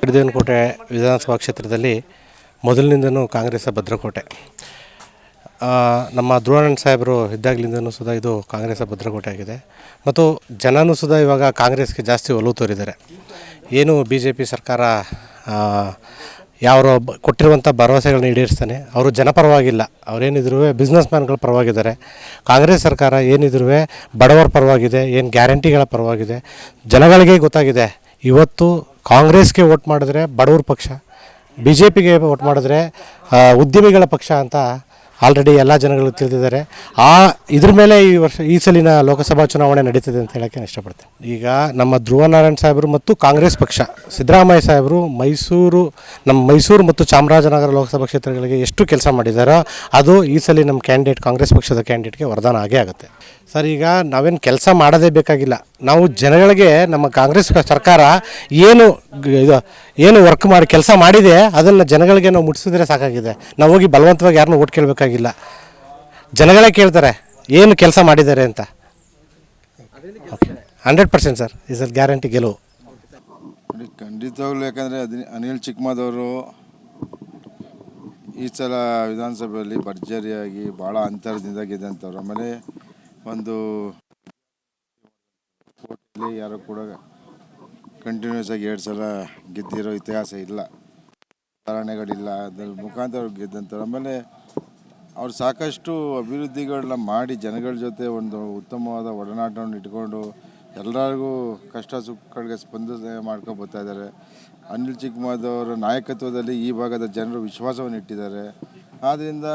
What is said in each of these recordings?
ಹಿಡಿದೇವನಕೋಟೆ ವಿಧಾನಸಭಾ ಕ್ಷೇತ್ರದಲ್ಲಿ ಮೊದಲಿನಿಂದನೂ ಕಾಂಗ್ರೆಸ್ ಭದ್ರಕೋಟೆ. ನಮ್ಮ ಧ್ರುವಾನಂದ ಸಾಹೇಬರು ಇದ್ದಾಗಲಿಂದನೂ ಸುಧಾ ಇದು ಕಾಂಗ್ರೆಸ್ ಭದ್ರಕೋಟೆ ಆಗಿದೆ. ಮತ್ತು ಜನನೂ ಸುಧಾ ಇವಾಗ ಕಾಂಗ್ರೆಸ್ಗೆ ಜಾಸ್ತಿ ಒಲವು ತೋರಿದ್ದಾರೆ. ಏನು ಬಿ ಜೆ ಪಿ ಸರ್ಕಾರ ಯಾರು ಕೊಟ್ಟಿರುವಂಥ ಭರವಸೆಗಳನ್ನ ಈಡೇರಿಸ್ತಾನೆ. ಅವರು ಜನಪರವಾಗಿಲ್ಲ. ಅವರೇನಿದ್ರು ಬಿಸ್ನೆಸ್ ಮ್ಯಾನ್ಗಳ ಪರವಾಗಿದ್ದಾರೆ. ಕಾಂಗ್ರೆಸ್ ಸರ್ಕಾರ ಏನಿದ್ರು ಬಡವರ ಪರವಾಗಿದೆ, ಏನು ಗ್ಯಾರಂಟಿಗಳ ಪರವಾಗಿದೆ, ಜನಗಳಿಗೆ ಗೊತ್ತಾಗಿದೆ. ಇವತ್ತು ಕಾಂಗ್ರೆಸ್ಗೆ ವೋಟ್ ಮಾಡಿದ್ರೆ ಬಡವ್ರ ಪಕ್ಷ ಬಿ ಜೆ ಪಿಗೆ ವೋಟ್ ಮಾಡಿದ್ರೆ ಉದ್ಯಮಿಗಳ ಪಕ್ಷ ಅಂತ ಆಲ್ರೆಡಿ ಎಲ್ಲ ಜನಗಳು ತಿಳಿದಿದ್ದಾರೆ. ಆ ಇದ್ರ ಮೇಲೆ ಈ ವರ್ಷ, ಈ ಸಲಿನ ಲೋಕಸಭಾ ಚುನಾವಣೆ ನಡೀತದೆ ಅಂತ ಹೇಳೋಕ್ಕೆ ನಾನು ಇಷ್ಟಪಡ್ತೇನೆ. ಈಗ ನಮ್ಮ ಧ್ರುವನಾರಾಯಣ ಸಾಹೇಬರು ಮತ್ತು ಕಾಂಗ್ರೆಸ್ ಪಕ್ಷ, ಸಿದ್ದರಾಮಯ್ಯ ಸಾಹೇಬರು ಮೈಸೂರು, ನಮ್ಮ ಮೈಸೂರು ಮತ್ತು ಚಾಮರಾಜನಗರ ಲೋಕಸಭಾ ಕ್ಷೇತ್ರಗಳಿಗೆ ಎಷ್ಟು ಕೆಲಸ ಮಾಡಿದಾರೋ ಅದು ಈ ಸಲ ನಮ್ಮ ಕ್ಯಾಂಡಿಡೇಟ್ ಕಾಂಗ್ರೆಸ್ ಪಕ್ಷದ ಕ್ಯಾಂಡಿಡೇಟ್ಗೆ ವರದಾನ ಆಗೇ ಆಗುತ್ತೆ. ಸರ್, ಈಗ ನಾವೇನು ಕೆಲಸ ಮಾಡೋದೇ ಬೇಕಾಗಿಲ್ಲ. ನಾವು ಜನಗಳಿಗೆ ನಮ್ಮ ಕಾಂಗ್ರೆಸ್ ಸರ್ಕಾರ ಏನು ಇದು ಏನು ವರ್ಕ್ ಮಾಡಿ, ಕೆಲಸ ಮಾಡಿದೆ, ಅದನ್ನು ಜನಗಳಿಗೆ ನಾವು ಮುಟ್ಟಿಸಿದ್ರೆ ಸಾಕಾಗಿದೆ. ನಾವು ಹೋಗಿ ಬಲವಂತವಾಗಿ ಯಾರನ್ನೂ ಓಟ್ ಕೇಳಬೇಕಾಗಿಲ್ಲ ಜನಗಳೇ ಕೇಳ್ತಾರೆ, ಏನು ಕೆಲಸ ಮಾಡಿದ್ದಾರೆ ಅಂತ. ಹಂಡ್ರೆಡ್ ಪರ್ಸೆಂಟ್ ಸರ್ ಈ ಸರ್ ಗ್ಯಾರಂಟಿ ಗೆಲುವು. ಖಂಡಿತವಾಗ್ಲೂ ಯಾಕಂದರೆ ಅದಿನ ಅನಿಲ್ ಚಿಕ್ಕಮಾದವರು ಈ ಸಲ ವಿಧಾನಸಭೆಯಲ್ಲಿ ಭರ್ಜರಿಯಾಗಿ ಭಾಳ ಅಂತರದಿಂದ ಗೆದ್ದಂಥವ್ರು. ಆಮೇಲೆ ಒಂದು ಕೋಟೆಯಲ್ಲಿ ಯಾರು ಕೂಡ ಕಂಟಿನ್ಯೂಸ್ ಆಗಿ ಎರಡು ಸಲ ಗೆದ್ದಿರೋ ಇತಿಹಾಸ ಇಲ್ಲ. ಕಾರಣಗಳಿಲ್ಲ. ಅದ್ರ ಮುಖಾಂತರ ಗೆದ್ದಂಥವ್ರು. ಆಮೇಲೆ ಅವ್ರು ಸಾಕಷ್ಟು ಅಭಿವೃದ್ಧಿಗಳನ್ನ ಮಾಡಿ ಜನಗಳ ಜೊತೆ ಒಂದು ಉತ್ತಮವಾದ ಒಡನಾಟವನ್ನು ಇಟ್ಕೊಂಡು ಎಲ್ಲರಿಗೂ ಕಷ್ಟ ಸುಖಗಳಿಗೆ ಸ್ಪಂದನೆ ಮಾಡ್ಕೊಂಡು ಬರ್ತಾ ಇದ್ದಾರೆ. ಅನಿಲ್ ಚಿಕ್ಕಮಾದವರ ನಾಯಕತ್ವದಲ್ಲಿ ಈ ಭಾಗದ ಜನರು ವಿಶ್ವಾಸವನ್ನು ಇಟ್ಟಿದ್ದಾರೆ. ಆದ್ದರಿಂದ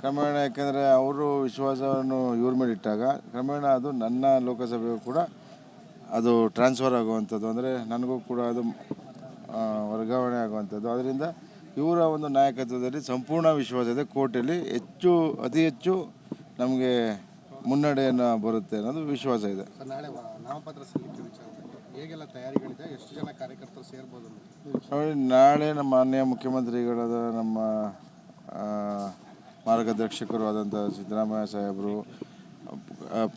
ಕ್ರಮೇಣ ಯಾಕೆಂದರೆ ಅವರು ವಿಶ್ವಾಸವನ್ನು ಇವ್ರ ಮೇಲೆ ಇಟ್ಟಾಗ ಕ್ರಮೇಣ ಅದು ನನ್ನ ಲೋಕಸಭೆಗೂ ಕೂಡ ಅದು ಟ್ರಾನ್ಸ್ಫರ್ ಆಗುವಂಥದ್ದು. ಅಂದರೆ ನನಗೂ ಕೂಡ ಅದು ವರ್ಗಾವಣೆ ಆಗುವಂಥದ್ದು. ಅದರಿಂದ ಇವರ ಒಂದು ನಾಯಕತ್ವದಲ್ಲಿ ಸಂಪೂರ್ಣ ವಿಶ್ವಾಸ ಇದೆ ಕೋರ್ಟಲ್ಲಿ ಹೆಚ್ಚು ಅತಿ ಹೆಚ್ಚು ನಮಗೆ ಮುನ್ನಡೆಯನ್ನು ಬರುತ್ತೆ ಅನ್ನೋದು ವಿಶ್ವಾಸ ಇದೆ. ನಾಳೆ ನಾಮಪತ್ರ ಸಲ್ಲಿಕೆ ವಿಚಾರದಲ್ಲಿ ಹೇಗೆಲ್ಲ ತಯಾರಿಗಳಿದೆ? ಎಷ್ಟು ಜನ ಕಾರ್ಯಕರ್ತರು ಸೇರ್ಬೋದು ನೋಡಿ ನಾಳೆ ನಮ್ಮ ಮಾನ್ಯ ಮುಖ್ಯಮಂತ್ರಿಗಳಾದ ನಮ್ಮ ಮಾರ್ಗದರ್ಶಕರು ಆದಂಥ ಸಿದ್ದರಾಮಯ್ಯ ಸಾಹೇಬರು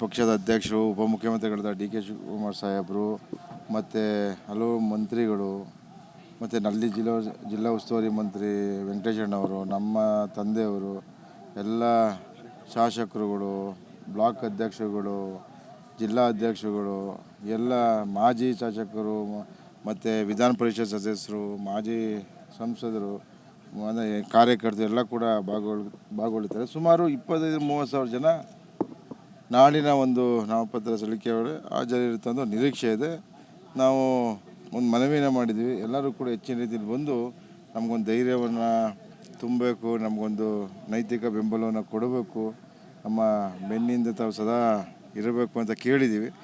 ಪಕ್ಷದ ಅಧ್ಯಕ್ಷರು ಉಪಮುಖ್ಯಮಂತ್ರಿಗಳಾದ ಡಿ ಕೆ ಶಿವಕುಮಾರ್ ಸಾಹೇಬರು ಮತ್ತು ಹಲವು ಮಂತ್ರಿಗಳು ಮತ್ತು ನಲ್ಲಿ ಜಿಲ್ಲಾ ಜಿಲ್ಲಾ ಉಸ್ತುವಾರಿ ಮಂತ್ರಿ ವೆಂಕಟೇಶಣ್ಣವರು, ನಮ್ಮ ತಂದೆಯವರು, ಎಲ್ಲ ಶಾಸಕರುಗಳು, ಬ್ಲಾಕ್ ಅಧ್ಯಕ್ಷರುಗಳು ಜಿಲ್ಲಾ ಅಧ್ಯಕ್ಷರುಗಳು ಎಲ್ಲ ಮಾಜಿ ಶಾಸಕರು ಮತ್ತು ವಿಧಾನ ಪರಿಷತ್ ಸದಸ್ಯರು, ಮಾಜಿ ಸಂಸದರು ಅಂದರೆ ಕಾರ್ಯಕರ್ತರು ಎಲ್ಲ ಕೂಡ ಭಾಗವಳ್ ಭಾಗವಹಿಸ್ತಾರೆ ಸುಮಾರು ಇಪ್ಪತ್ತೈದು, ಮೂವತ್ತು ಸಾವಿರ ಜನ ನಾಡಿನ ಒಂದು ನಾಮಪತ್ರ ಸಲ್ಲಿಕೆ ಹಾಜರಿರುತ್ತೆ ಅಂತ ನಿರೀಕ್ಷೆ ಇದೆ. ನಾವು ಒಂದು ಮನವಿನ ಮಾಡಿದ್ವಿ ಎಲ್ಲರೂ ಕೂಡ ಹೆಚ್ಚಿನ ರೀತಿಯಲ್ಲಿ ಬಂದು ನಮಗೊಂದು ಧೈರ್ಯವನ್ನು ತುಂಬಬೇಕು, ನಮಗೊಂದು ನೈತಿಕ ಬೆಂಬಲವನ್ನು ಕೊಡಬೇಕು, ನಮ್ಮ ಬೆನ್ನಿಂದ ತಾವು ಸದಾ ಇರಬೇಕು ಅಂತ ಕೇಳಿದ್ದೀವಿ.